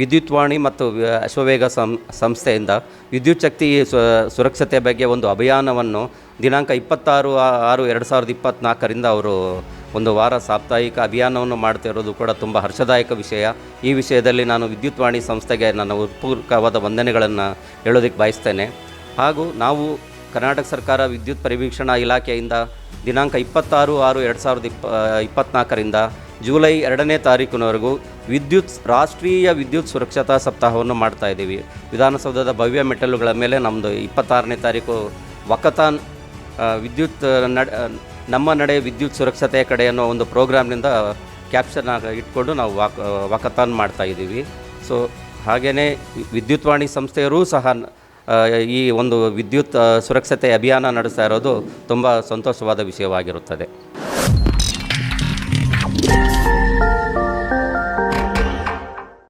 ವಿದ್ಯುತ್ವಾಣಿ ಮತ್ತು ಅಶ್ವವೇಗ ಸಂ, ಸಂಸ್ಥೆಯಿಂದ ವಿದ್ಯುತ್ ಶಕ್ತಿ ಸುರಕ್ಷತೆ ಬಗ್ಗೆ ಒಂದು ಅಭಿಯಾನವನ್ನು ದಿನಾಂಕ ಇಪ್ಪತ್ತಾರು ಆರು ಎರಡು ಸಾವಿರದ ಇಪ್ಪತ್ತ್ನಾಲ್ಕರಿಂದ ಅವರು ಒಂದು ವಾರ ಸಾಪ್ತಾಹಿಕ ಅಭಿಯಾನವನ್ನು ಮಾಡ್ತಿರೋದು ಕೂಡ ತುಂಬ ಹರ್ಷದಾಯಕ ವಿಷಯ. ಈ ವಿಷಯದಲ್ಲಿ ನಾನು ವಿದ್ಯುತ್ವಾಣಿ ಸಂಸ್ಥೆಗೆ ನನ್ನ ಉತ್ಪೂರ್ವಕವಾದ ವಂದನೆಗಳನ್ನು ಹೇಳೋದಕ್ಕೆ ಬಯಸ್ತೇನೆ. ಹಾಗೂ ನಾವು ಕರ್ನಾಟಕ ಸರ್ಕಾರ ವಿದ್ಯುತ್ ಪರಿವೀಕ್ಷಣಾ ಇಲಾಖೆಯಿಂದ ದಿನಾಂಕ ಇಪ್ಪತ್ತಾರು ಆರು ಎರಡು ಸಾವಿರದ ಇಪ್ಪ ಇಪ್ಪತ್ತ್ನಾಲ್ಕರಿಂದ ಜುಲೈ ಎರಡನೇ ತಾರೀಕಿನವರೆಗೂ ವಿದ್ಯುತ್, ರಾಷ್ಟ್ರೀಯ ವಿದ್ಯುತ್ ಸುರಕ್ಷತಾ ಸಪ್ತಾಹವನ್ನು ಮಾಡ್ತಾ ಇದ್ದೀವಿ. ವಿಧಾನಸೌಧದ ಭವ್ಯ ಮೆಟ್ಟಲುಗಳ ಮೇಲೆ ನಮ್ಮದು ಇಪ್ಪತ್ತಾರನೇ ತಾರೀಕು ವಕತಾನ್ ವಿದ್ಯುತ್ ನಮ್ಮ ನಡೆ ವಿದ್ಯುತ್ ಸುರಕ್ಷತೆಯ ಕಡೆ ಅನ್ನೋ ಒಂದು ಪ್ರೋಗ್ರಾಮ್ನಿಂದ ಕ್ಯಾಪ್ಷನ್ ಇಟ್ಕೊಂಡು ನಾವು ವಾಕ್ ವಕತಾನ್ ಮಾಡ್ತಾ ಇದ್ದೀವಿ. ಸೊ ಹಾಗೆಯೇ ವಿದ್ಯುತ್ವಾಣಿ ಸಂಸ್ಥೆಯರೂ ಸಹ ಈ ಒಂದು ವಿದ್ಯುತ್ ಸುರಕ್ಷತೆ ಅಭಿಯಾನ ನಡೆಸ್ತಾ ಇರೋದು ತುಂಬ ಸಂತೋಷವಾದ ವಿಷಯವಾಗಿರುತ್ತದೆ.